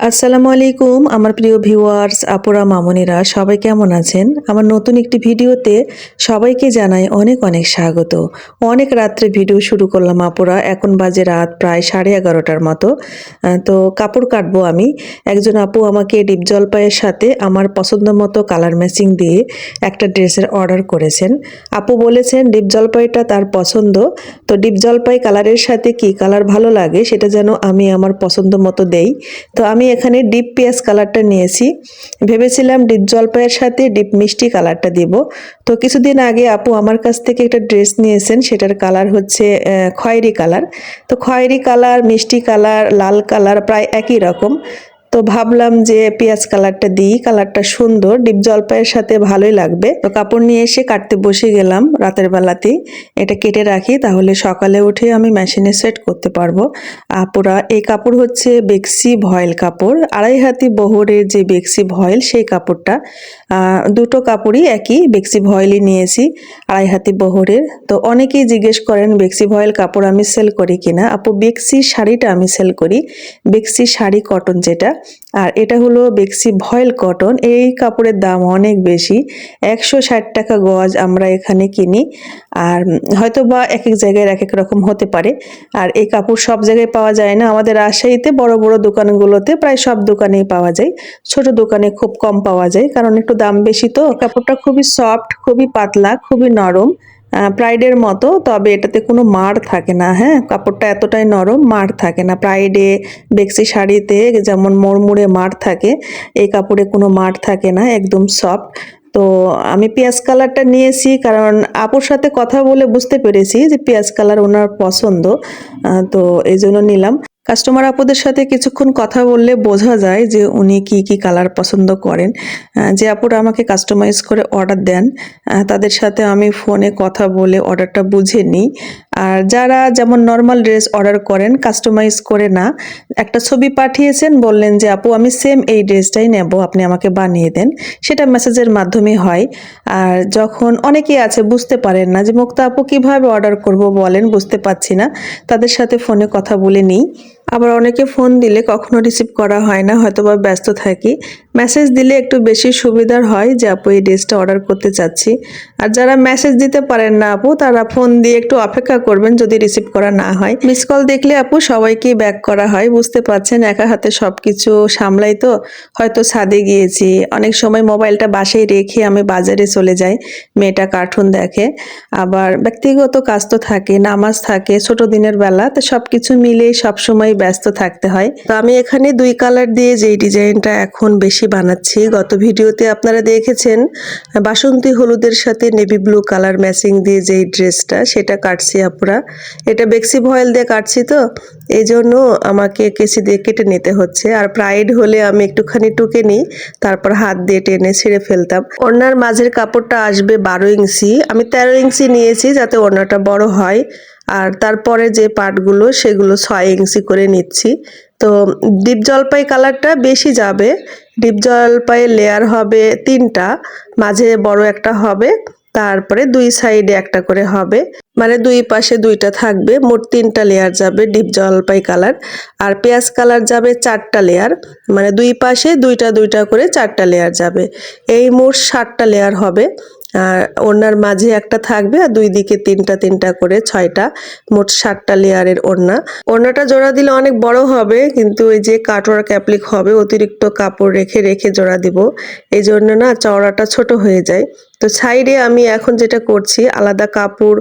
আসসালামু আলাইকুম, আমার প্রিয় ভিউয়ার্স, আপুরা, মামনিরা, সবাই কেমন আছেন? আমার নতুন একটি ভিডিওতে সবাইকে জানাই অনেক অনেক স্বাগত। অনেক রাত্রে ভিডিও শুরু করলাম আপুরা, এখন বাজে রাত প্রায় সাড়ে এগারোটার মতো। তো কাপড় কাটবো আমি। একজন আপু আমাকে ডিপ জলপাইয়ের সাথে আমার পছন্দ মতো কালার ম্যাচিং দিয়ে একটা ড্রেসের অর্ডার করেছেন। আপু বলেছেন, ডিপ জলপাইটা তার পছন্দ। তো ডিপ জলপাই কালারের সাথে কি কালার ভালো লাগে সেটা যেন আমি আমার পছন্দ মতো দেই। তো আমি এখানে ডিপ পেঁয়াজ কালারটা নিয়েছি। ভেবেছিলাম ডিপ জলপাইয়ের সাথে ডিপ মিষ্টি কালারটা দিব। তো কিছুদিন আগে আপু আমার কাছ থেকে একটা ড্রেস নিয়েছেন, সেটার কালার হচ্ছে খয়েরি কালার। তো খয়েরি কালার, মিষ্টি কালার, লাল কালার, প্রায় একই রকম। তো ভাবলাম যে পেঁয়াজ কালারটা দিই, কালারটা সুন্দর, ডিপ জলপাইয়ের সাথে ভালোই লাগবে। তো কাপড় নিয়ে এসে কাটতে বসে গেলাম রাতের বেলাতেই। এটা কেটে রাখি, তাহলে সকালে উঠে আমি মেশিনে সেট করতে পারব। আপুরা, এই কাপড় হচ্ছে বেক্সি ভয়েল কাপড়। আড়াই হাতি বহরের যে বেক্সি ভয়েল, সেই কাপড়টা। দুটো কাপড়ই একই, বেক্সি ভয়েলই নিয়েছি আড়াই হাতি বহরের। তো অনেকেই জিজ্ঞেস করেন, বেক্সি ভয়েল কাপড় আমি সেল করি কিনা? আপু, বেক্সি শাড়িটা আমি সেল করি। বেক্সি শাড়ি, কটন যেটা। আর এটা হলো বেক্সি ভয়েল কটন। এই কাপড়ের দাম অনেক বেশি। একশো ষাট টাকা গজ আমরা এখানে কিনি। আর হয়তো বা এক এক জায়গায় এক এক রকম হতে পারে। আর এই কাপড় সব জায়গায় পাওয়া যায় না। আমাদের রাজশাহীতে বড় বড় দোকানগুলোতে প্রায় সব দোকানেই পাওয়া যায়। ছোট দোকানে খুব কম পাওয়া যায়। কারণ একটু দাম বেশি তো। কাপড়টা খুবই সফট খুবই পাতলা, খুবই নরম। প্রাইডের মতো, তবে এটাতে কোনো মার থাকে না হ্যাঁ? কাপড়টা এতটাই নরম, মার থাকে না। প্রাইডে বেক্সি শাড়িতে যেমন মোড়মুড়ে মার থাকে, এই কাপড়ে কোনো মার থাকে না, একদম সফট। তো আমি পেঁয়াজ কালারটা নিয়েছি, কারণ আপুর সাথে কথা বলে বুঝতে পেরেছি যে পেঁয়াজ কালার ওনার পছন্দ তো এই জন্য নিলাম। কাস্টমার আপুদের সাথে কিছুক্ষণ কথা বললে বোঝা যায় যে উনি কি কি কালার পছন্দ করেন। যে আপুরা আমাকে কাস্টমাইজ করে অর্ডার দেন তাদের সাথে আমি ফোনে কথা বলে অর্ডারটা বুঝে নিই। আর যারা যেমন নর্মাল ড্রেস অর্ডার করেন কাস্টমাইজ করে না, একটা ছবি পাঠিয়েছেন, বললেন যে, আপু, আমি সেম এই ড্রেসটাই নেব, আপনি আমাকে বানিয়ে দেন। সেটা মেসেজের মাধ্যমে হয়। আর যখন অনেকেই আছে, বুঝতে পারেন না যে, মুক্তা আপু, কীভাবে অর্ডার করব বলেন, বুঝতে পারছি না। তাদের সাথে ফোনে কথা বলে নিই। আবার অনেকে ফোন দিলে কখনো রিসিভ করা হয় না হয়তো বা ব্যস্ত থাকি। মেসেজ দিলে একটু বেশি সুবিধার হয় যে, আপু, এই ড্রেসটা অর্ডার করতে চাচ্ছি। আর যারা মেসেজ দিতে পারেন না, আপু, তারা ফোন দিয়ে একটু অপেক্ষা করবেন যদি রিসিভ করা না হয়। মিস কল দেখলে, আপু, সবাইকেই ব্যাক করা হয়। বুঝতে পারছেন, একা হাতে সব কিছু সামলাই তো? হয়তো ছাদে গিয়েছি। অনেক সময় মোবাইলটা বাসায় রেখে আমি বাজারে চলে যাই। মেয়েটা কার্টুন দেখে। আবার ব্যক্তিগত কাজ তো থাকে, নামাজ থাকে, ছোট দিনের বেলা, তো সব কিছু মিলে সব ব্যস্ত থাকতে হয়। তো আমি এখানে দুই কালার দিয়ে যেই ডিজাইনটা এখন বেশি বানাচ্ছি, গত ভিডিওতে আপনারা দেখেছেন, বাসন্তী হলুদের সাথে নেভি ব্লু কালার ম্যাচিং দিয়ে যেই ড্রেসটা, সেটা কাটছি আপুরা। এটা বেক্সি ভয়েল দিয়ে কাটছি তো এই জন্য আমাকে কেসি দিয়ে কেটে নিতে হচ্ছে। আর প্রাইড হলে আমি একটুখানি টুকে নিই, তারপর হাত দিয়ে টেনে ছিঁড়ে ফেলতাম। ওড়নার মাঝের কাপড়টা আসবে বারো ইঞ্চি। আমি তেরো ইঞ্চি নিয়েছি যাতে ওড়নাটা বড় হয়। আর তারপরে যে পাটগুলো, সেগুলো ছয় ইঞ্চি করে নিচ্ছি। তো ডিপ জলপাই কালারটা বেশি যাবে। ডিপ জলপাইয়ের লেয়ার হবে তিনটা, মাঝে বড় একটা হবে, তারপরে দুই সাইডে একটা করে হবে। মানে দুই পাশে দুইটা থাকবে, মোট তিনটা লেয়ার যাবে ডিপ জলপাই কালার। আর পেঁয়াজ কালার যাবে চারটা লেয়ার মানে দুই পাশে দুইটা দুইটা করে চারটা লেয়ার যাবে। এই মোট সাতটা লেয়ার হবে। আর ওড়নার মাঝে একটা থাকবে আর দুই দিকে তিনটা তিনটা করে ছয়টা, মোট সাতটা লেয়ারের ওড়না। ওড়নাটা জোড়া দিলে অনেক বড় হবে, কিন্তু এই যে কাটওয়ার্ক ক্যাপলিক হবে, অতিরিক্ত কাপড় রেখে রেখে জোড়া দিব। এই জন্য না চওড়াটা ছোট হয়ে যায়। তো সাইডে আমি এখন যেটা করছি, আলাদা কাপড়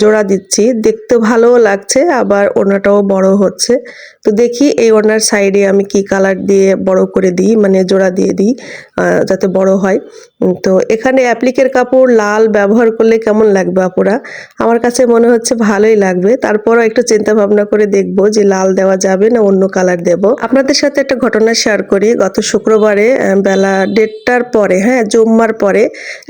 জোড়া দিচ্ছি। দেখতে ভালোও লাগছে, আবার ওড়নাটাও বড় হচ্ছে। তো দেখি এই ওনার সাইডে আমি কি কালার দিয়ে বড় করে দিই মানে জোড়া দিয়ে দিই যাতে বড় হয়। তো এখানে অ্যাপ্লিকের কাপড় লাল ব্যবহার করলে কেমন লাগবে আপুরা? আমার কাছে মনে হচ্ছে ভালোই লাগবে। তারপরও একটু চিন্তা ভাবনা করে দেখব যে লাল দেওয়া যাবে না অন্য কালার দেব। আপনাদের সাথে একটা ঘটনা শেয়ার করি। গত শুক্রবারে বেলা দেড়টার পরে হ্যাঁ জুম্মার পরে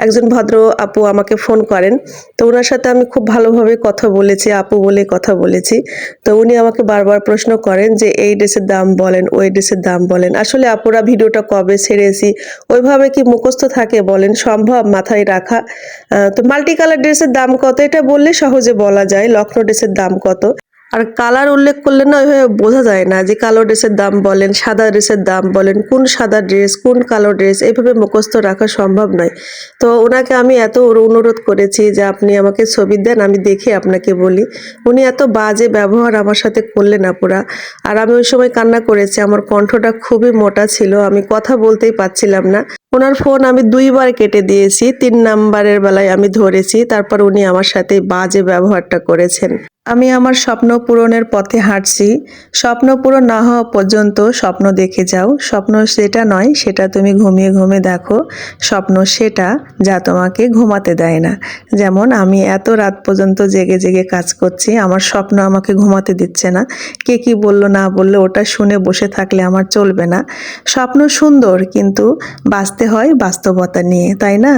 একজন ভদ্র আপু আমাকে ফোন করেন, তো ওনার সাথে আমি খুব ভালোভাবে কথা বলেছি, আপু বলে কথা বলেছি। তো উনি আমাকে বারবার প্রশ্ন করেন যে, এই ড্রেসের দাম বলেন, ওই ড্রেসের দাম বলেন। আসলে আপুরা ভিডিওটা কবে ছেড়েছি, ওইভাবে কি মুখস্থ থাকে বলেন, সম্ভব মাথায় রাখা। তো মাল্টি কালার ড্রেসের দাম কত, এটা বললে সহজে বলা যায় লক্ষ্ণৌ ড্রেসের দাম কত। আর কালার উল্লেখ করলে না ওইভাবে বোঝা যায় না যে কালো ড্রেসের দাম বলেন, সাদা ড্রেসের দাম বলেন, কোন সাদা ড্রেস, কোন কালো ড্রেস এইভাবে মুখস্থ রাখা সম্ভব নয়। তো ওনাকে আমি এত অনুরোধ করেছি যে আপনি আমাকে ছবি দেন, আমি দেখে আপনাকে বলি। উনি এত বাজে ব্যবহার আমার সাথে করলেন আপুরা। আর আমি ওই সময় কান্না করেছি, আমার কণ্ঠটা খুবই মোটা ছিল, আমি কথা বলতেই পারছিলাম না। ওনার ফোন আমি দুইবার কেটে দিয়েছি, তিন নাম্বারের বেলায় আমি ধরেছি, তারপর উনি আমার সাথে বাজে ব্যবহারটা করেছেন। আমি আমার স্বপ্ন পূরণের পথে হাঁটছি, স্বপ্ন পূরণ না হওয়া পর্যন্ত স্বপ্ন দেখে যাও, স্বপ্ন সেটা নয়, সেটা তুমি ঘুমিয়ে ঘুমিয়ে দেখো, স্বপ্ন সেটা যা তোমাকে ঘুমাতে দেয় না। যেমন আমি এত রাত পর্যন্ত জেগে জেগে কাজ করছি, আমার স্বপ্ন আমাকে ঘুমাতে দিচ্ছে না, কে কি বলল না বলল ওটা শুনে বসে থাকলে আমার চলবে না। স্বপ্ন সুন্দর, কিন্তু বাঁচতে হয় বাস্তবতা নিয়ে, তাই না?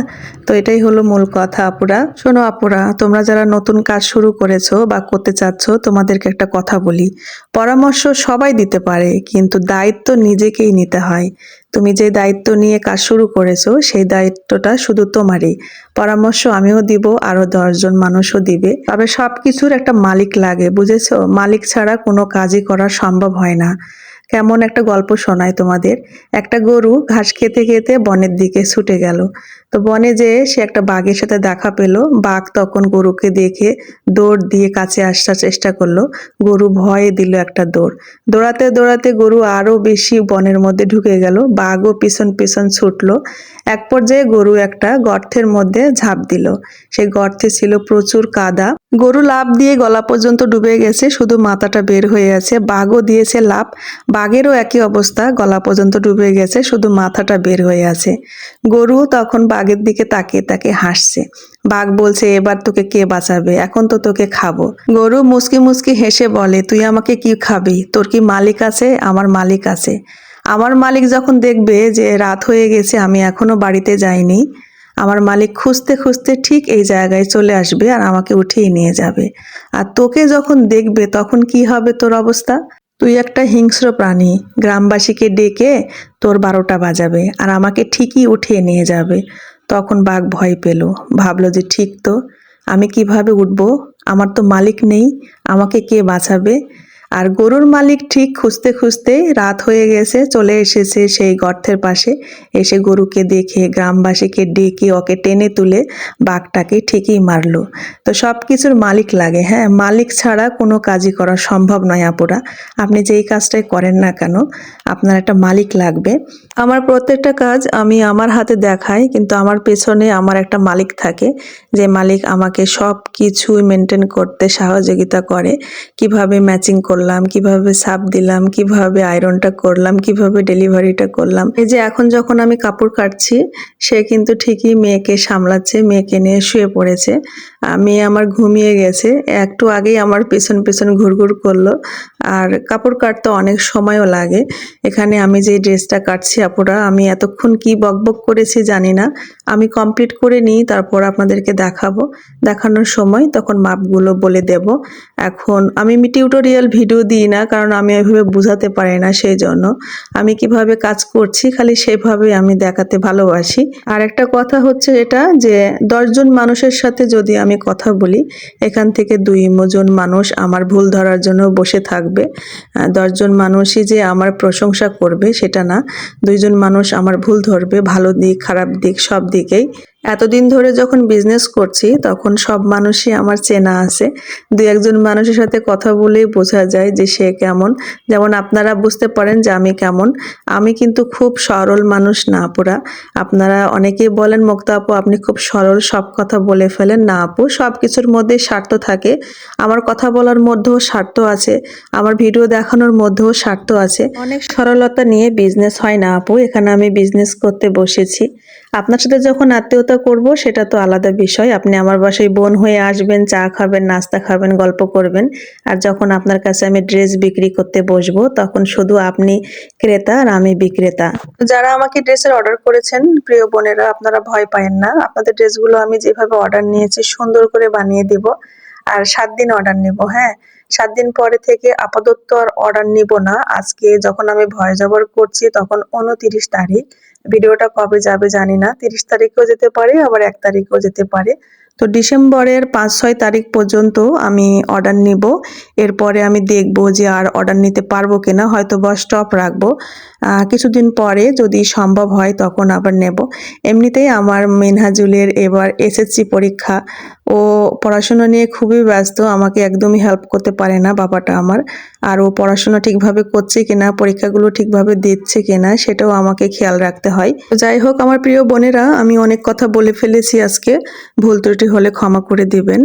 তো এটাই হলো মূল কথা আপুরা। শোনো আপুরা, তোমরা যারা নতুন কাজ শুরু করেছ বা করতে চাচ্ছ, তোমাদেরকে একটা কথা বলি। পরামর্শ সবাই দিতে পারে, কিন্তু দায়িত্ব নিজেকেই নিতে হয়। তুমি যে দায়িত্ব নিয়ে কাজ শুরু করেছ, সেই দায়িত্বটা শুধু তোমারই। পরামর্শ আমিও দিব, আরও দশজন মানুষও দিবে। তবে সব কিছুর একটা মালিক লাগে, বুঝেছ? মালিক ছাড়া কোনো কাজই করা সম্ভব হয় না। কেমন একটা গল্প শোনায় তোমাদের। একটা গরু ঘাস খেতে খেতে বনের দিকে ছুটে গেল। তো বনে যেয়ে সে একটা বাঘের সাথে দেখা পেল। বাঘ তখন গরুকে দেখে দৌড় দিয়ে কাছে আসার চেষ্টা করল। গরু ভয়ে দিল একটা দৌড়। দৌড়াতে দৌড়াতে গরু আরও বেশি বনের মধ্যে ঢুকে গেল। বাঘও পিছন পিছন ছুটলো। এক পর্যায়ে গরু একটা গর্তের মধ্যে ঝাঁপ দিল। সেই গর্তে ছিল প্রচুর কাদা। গরু লাভ দিয়ে গলা পর্যন্ত ডুবে গেছে। শুধু মাথাটা বের হয়ে আছে। বাঘও দিয়েছে লাভ বাঘেরও একই অবস্থা, গলা পর্যন্ত ডুবে গেছে, শুধু মাথাটা বের হয়ে আছে। গরু তখন বাঘের দিকে তাকিয়ে তাকে হাসছে। বাঘ বলছে, এবার তোকে কে বাঁচাবে? এখন তো তোকে খাব। গরু মুসকি মুসকি হেসে বলে, তুই আমাকে কি খাবি? তোর কি মালিক আছে? আমার মালিক আছে। আমার মালিক যখন দেখবে যে রাত হয়ে গেছে, আমি এখনও বাড়িতে যাইনি, আমার মালিক খুঁজতে খুঁজতে ঠিক এই জায়গায় চলে আসবে আর আমাকে উঠিয়ে নিয়ে যাবে। আর তোকে যখন দেখবে, তখন কি হবে তোর অবস্থা? তুই একটা হিংস্র প্রাণী, গ্রামবাসীকে ডেকে তোর বারোটা বাজাবে আর আমাকে ঠিকই উঠিয়ে নিয়ে যাবে। তখন বাঘ ভয় পেল, ভাবলো যে ঠিক তো, আমি কীভাবে উঠব? আমার তো মালিক নেই, আমাকে কে বাঁচাবে? আর গরুর মালিক ঠিক খুঁজতে খুঁজতে রাত হয়ে গেছে, চলে এসেছে সেই গর্তের পাশে। এসে গরুকে দেখে গ্রামবাসীকে ডেকে ওকে টেনে তুলে বাঘটাকে ঠিকই মারলো। তো সব কিছুর মালিক লাগে হ্যাঁ? মালিক ছাড়া কোনো কাজই করা সম্ভব নয় আপুরা। আপনি যেই কাজটাই করেন না কেন, আপনার একটা মালিক লাগবে। আমার প্রত্যেকটা কাজ আমি আমার হাতে দেখাই, কিন্তু আমার পেছনে আমার একটা মালিক থাকে, যে মালিক আমাকে সব কিছুই মেনটেন করতে সহযোগিতা করে, কীভাবে ম্যাচিং করলাম কীভাবে সাপ দিলাম, কীভাবে আয়রনটা করলাম, কীভাবে ডেলিভারিটা করলাম। এই যে এখন যখন আমি কাপড় কাটছি, সে কিন্তু ঠিকই মেয়েকে সামলাচ্ছে, মেয়েকে নিয়ে শুয়ে পড়েছে। আমি আমার ঘুমিয়ে গেছে, একটু আগেই আমার পেছন পেছন ঘুরঘুর করল। আর কাপড় কাটতে অনেক সময়ও লাগে। এখানে আমি যে ড্রেসটা কাটছি আপুরা, আমি এতক্ষণ কি বকবক করেছি জানি না। আমি কমপ্লিট করে নিই, তারপর আপনাদেরকে দেখাবো। দেখানোর সময় তখন মাপগুলো বলে দেব। এখন আমি টিউটোরিয়াল ভিডিও দিই না, কারণ আমি এভাবে বোঝাতে পারি না সেই জন্য আমি কীভাবে কাজ করছি, খালি সেভাবে আমি দেখাতে ভালোবাসি। আর একটা কথা হচ্ছে এটা, যে দশজন মানুষের সাথে যদি আমি কথা বলি, এখান থেকে দুই জন মানুষ আমার ভুল ধরার জন্য বসে থাকবে। আহ, দশজন মানুষই যে আমার প্রশংসা করবে সেটা না। দুইজন মানুষ আমার ভুল ধরবে ভালো দিক খারাপ দিক সব দিকেই এতদিন ধরে যখন বিজনেস করছি তখন সব মানুষই আমার চেনা আছে। দু একজন মানুষের সাথে কথা বলেই বোঝা যায় যে সে কেমন। যেমন আপনারা বুঝতে পারেন যে আমি কেমন। আমি কিন্তু খুব সরল মানুষ না পুরা আপনারা অনেকেই বলেন মুক্তা আপু আপনি খুব সরল সব কথা বলে ফেলেন। না আপু সব কিছুর মধ্যে স্বার্থ থাকে। আমার কথা বলার মধ্যেও স্বার্থ আছে। আমার ভিডিও দেখানোর মধ্যেও স্বার্থ আছে। অনেক সরলতা নিয়ে বিজনেস হয় না আপু। এখানে আমি বিজনেস করতে বসেছি। আপনার সাথে যখন আত্মীয়তা করব, সেটা তো আলাদা বিষয়। আপনি আমার বাসায় বোন হয়ে আসবেন, চা খাবেন, নাস্তা খাবেন, গল্প করবেন। আর যখন আপনার কাছে আমি ড্রেস বিক্রি করতে বসবো, তখন শুধু আপনি ক্রেতা আর আমি বিক্রেতা। যারা আমাকে ড্রেসের অর্ডার করেছেন, প্রিয় বোনেরা, আপনারা ভয় পায়েন না। আপনাদের ড্রেসগুলো আমি যেভাবে অর্ডার নিয়েছি, সুন্দর করে বানিয়ে দিব। আর সাত দিন অর্ডার নেব হ্যাঁ? সাত দিন পরে থেকে আপাতত আর অর্ডার নিব না। আজকে যখন আমি ভয় জবর করছি, তখন উনতিরিশ তারিখ। ভিডিওটা কবে যাবে জানি না তিরিশ তারিখেও যেতে পারে আবার এক তারিখেও যেতে পারে। তো ডিসেম্বরের পাঁচ, ছয় তারিখ পর্যন্ত আমি অর্ডার নিব। এরপরে আমি দেখব যে আর অর্ডার নিতে পারব কিনা, হয়তো বা স্টপ রাখব। কিছুদিন পরে যদি সম্ভব হয় তখন আবার নেব। এমনিতেই আমার মিনহাজুলের এবার এসএসসি পরীক্ষা। ও পড়াশোনা নিয়ে খুবই ব্যস্ত, আমাকে একদমই হেল্প করতে পারে না বাবাটা আমার। আর ও পড়াশোনা ঠিকভাবে করছে কিনা, পরীক্ষাগুলো ঠিকভাবে দিচ্ছে কিনা, সেটাও আমাকে খেয়াল রাখতে হয়। যাই হোক, আমার প্রিয় বোনেরা, আমি অনেক কথা বলে ফেলেছি আজকে। ভুল ত্রুটি হলে ক্ষমা করে দিবেন।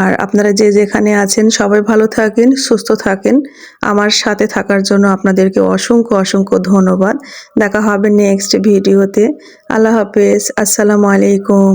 আর আপনারা যে যেখানে আছেন, সবাই ভালো থাকেন, সুস্থ থাকেন। আমার সাথে থাকার জন্য আপনাদেরকে অসংখ্য অসংখ্য ধন্যবাদ। দেখা হবে নেক্সট ভিডিওতে। আল্লাহ হাফেজ। আসসালামু আলাইকুম।